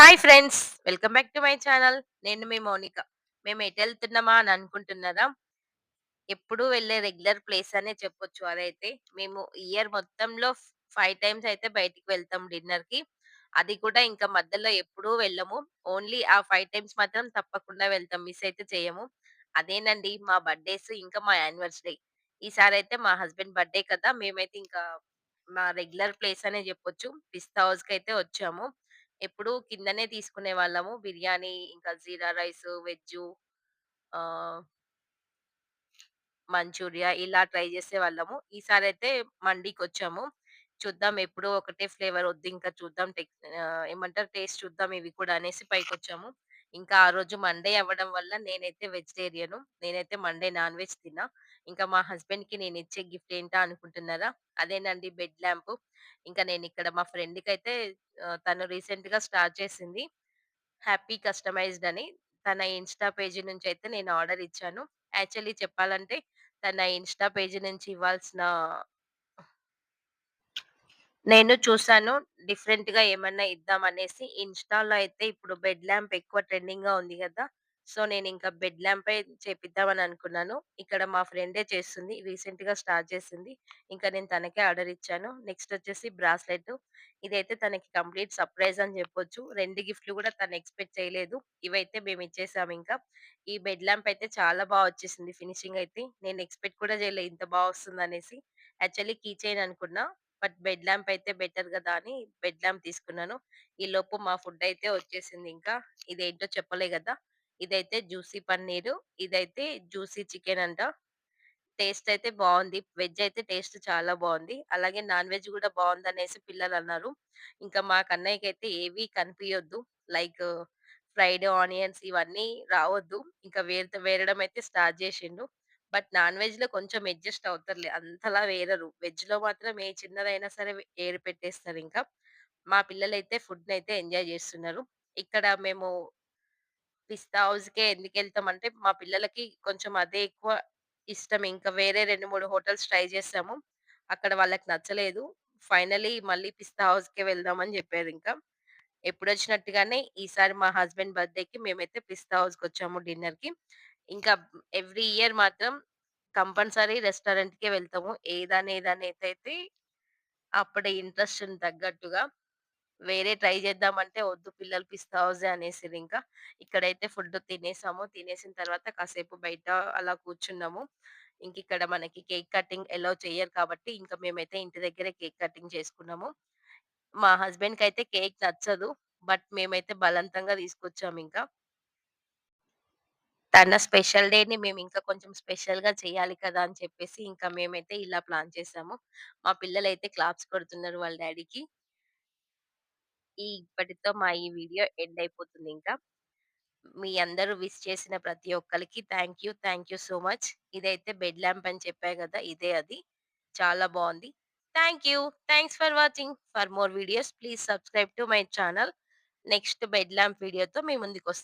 Hi friends! Welcome back to my channel. నేను మీ మౌనిక. మేము ఎటెళ్తున్నామా అని అనుకుంటున్నారా? ఎప్పుడు వెళ్ళే రెగ్యులర్ ప్లేస్ అనే చెప్పొచ్చు అదైతే. మేము ఇయర్ మొత్తంలో ఫైవ్ టైమ్స్ అయితే బయటికి వెళ్తాం డిన్నర్‌కి. అది కూడా ఇంకా మధ్యలో ఎప్పుడూ వెళ్ళము. ఓన్లీ ఆ ఫైవ్ టైమ్స్ మాత్రం తప్పకుండా వెళ్తాం. మిస్ అయితే చేయము. అదేనండి మా బర్త్‌డేస్ ఇంకా మా యానివర్సరీ. అయితే మా హస్బెండ్ బర్త్‌డే కదా! మేమైతే ఇంకా మా రెగ్యులర్ ప్లేస్ అనే చెప్పొచ్చు పిస్తా హౌస్‌కైతే వచ్చాము. ఎప్పుడూ కిందనే తీసుకునే వాళ్ళము బిర్యానీ, ఇంకా జీరా రైసు, వెజ్జు ఆహ్, మంచూరియా ఇలా ట్రై జేసేవాళ్ళము. ఈసారైతే మండీకొచ్చాము. చూద్దాం ఎప్పుడూ ఒకటే ఫ్లేవర్ వద్దు ఇంకా చూద్దాం టెక్ ఆహ్, ఏమంటారు టేస్ట్ చూద్దాం ఇవి కూడా అనేసి పైకొచ్చాము. ఇంకా ఆ రోజు మండే అవ్వడం వల్ల నేనైతే వెజిటేరియను. నేనైతే మండే నాన్ వెజ్ తిన్నా ఇంకా మా హస్బెండ్కి నేను ఇచ్చే గిఫ్ట్ ఏంటా అనుకుంటున్నారా? అదేనండి బెడ్ ల్యాంప్ ఇంకా నేను ఇక్కడ మా ఫ్రెండ్కి అయితే తను రీసెంట్గా స్టార్ట్ చేసింది. హ్యాపీ కస్టమైజ్డ్ అని. తన ఇన్‌స్టా పేజీ నుంచి అయితే నేను ఆర్డర్ ఇచ్చాను. యాక్చువల్లీ చెప్పాలంటే తన ఇన్‌స్టా పేజీ నుంచి ఇవ్వాల్సిన నేను చూసాను. డిఫరెంట్గా ఏమన్నా ఇద్దామనేసి ఇన్స్టాల్లో అయితే ఇప్పుడు బెడ్ ల్యాంప్ ఎక్కువ ట్రెండింగ్‌గా ఉంది కదా సో, నేను ఇంకా బెడ్ ల్యాంపే చేపిద్దామని అనుకున్నాను. ఇక్కడ మా ఫ్రెండే చేస్తుంది. రీసెంట్గా స్టార్ట్ చేసింది. ఇంకా నేను తనకే ఆర్డర్ ఇచ్చాను. నెక్స్ట్ వచ్చేసి బ్రాస్లెట్. ఇదైతే తనకి కంప్లీట్ సర్ప్రైజ్ అని చెప్పొచ్చు రెండు గిఫ్ట్‌లు కూడా తను ఎక్స్‌పెక్ట్ చేయలేదు. ఇవైతే మేము ఇచ్చేసాము ఇంకా ఈ బెడ్ ల్యాంప్ అయితే చాలా బాగా వచ్చేసింది ఫినిషింగ్ అయితే. నేను ఎక్స్‌పెక్ట్ కూడా చేయలేదు ఇంత బాగా వస్తుంది అనేసి యాక్చువల్లీ కీ చైన్ అనుకున్నా. బట్ బెడ్ ల్యాంప్ అయితే బెటర్ కదా అని బెడ్ ల్యాంప్ తీసుకున్నాను. ఈ లోపు మా ఫుడ్ అయితే వచ్చేసింది ఇంకా. ఇదేంటో చెప్పలే కదా. ఇదైతే జ్యూసీ పన్నీరు. ఇదైతే జ్యూసీ చికెన్ అంట. టేస్ట్ అయితే బాగుంది. వెజ్ అయితే టేస్ట్ చాలా బాగుంది. అలాగే నాన్ వెజ్ కూడా బాగుంది అనేసి పిల్లలు అన్నారు. ఇంకా మా అయితే ఏవి కనిపించొద్దు లైక్ ఫ్రైడ్ ఆనియన్స్ ఇవన్నీ రావద్దు. ఇంకా వేరే వేరడం అయితే స్టార్ట్ చేసిండు. బట్ నాన్ వెజ్లో కొంచెం అడ్జస్ట్ అవుతారులే. అంతలా వేరరు. వెజ్లో మాత్రం ఏ చిన్నదైనా సరే ఏరి పెట్టేస్తారింకా. మా పిల్లలైతే అయితే ఎంజాయ్ చేస్తున్నారు ఇక్కడ మేము పిస్తా హౌస్కి ఎందుకు వెళ్తాం అంటే మా పిల్లలకి కొంచెం అదే ఎక్కువ ఇష్టం. ఇంకా వేరే 2, 3 హోటల్స్ ట్రై చేసాము. అక్కడ వాళ్ళకి నచ్చలేదు. ఫైనలీ మళ్ళీ పిస్తా హౌస్ కే వెళ్దామని జెప్పారింకా. ఎప్పుడొచ్చినట్టుగానే ఈసారి మా హస్బెండ్ బర్త్‌డేకి మేమైతే పిస్తా హౌస్కి వచ్చాము డిన్నర్కి ఇంకా ఎవ్రీ ఇయర్ మాత్రం కంపల్సరీ రెస్టారెంట్ కే వెళ్తాము. ఏదనేదనైతే అయితే అప్పుడే ఇంట్రెస్ట్ తగ్గట్టుగా. వేరే ట్రై చేద్దామంటే వద్దు పిల్లలు పిస్తా అనేసి అనేసిరింకా. ఇక్కడైతే ఫుడ్ తినేసాము. తినేసిన తర్వాత కాసేపు బయట అలా కూర్చున్నాము. ఇంకిక్కడ మనకి కేక్ కటింగ్ ఎలా చేయరు కాబట్టి, ఇంకా మేమైతే ఇంటి దగ్గరే కేక్ కటింగ్ చేసుకున్నాము. మా హస్బెండ్‌కయితే కేక్ నచ్చదు. బట్ మేమైతే బలవంతంగా తీసుకొచ్చాము ఇంకా తన స్పెషల్ డేని ఇంకా కొంచెం స్పెషల్‌గా చేయాలి కదా! అని చెప్పేసి ఇంకా మేమైతే ఇలా ప్లాన్ చేసాము. మా పిల్లలైతే క్లాప్స్ కొడుతున్నారు వాళ్ళ డ్యాడీకి. ఈ ఇప్పటితో మా ఈ వీడియో ఎండ్ అయిపోతుందింకా. మీ అందరూ విష్ చేసిన ప్రతి ఒక్కళ్ళకి thank you. Thank you so much. ఇదైతే బెడ్ ల్యాంప్ అని చెప్పా గదా! ఇదే అది. చాలా బావుంది. Thank you. Thanks for watching. For more videos please subscribe to my channel. Next bed lamp వీడియోతో మీ ముందుకొస్తా.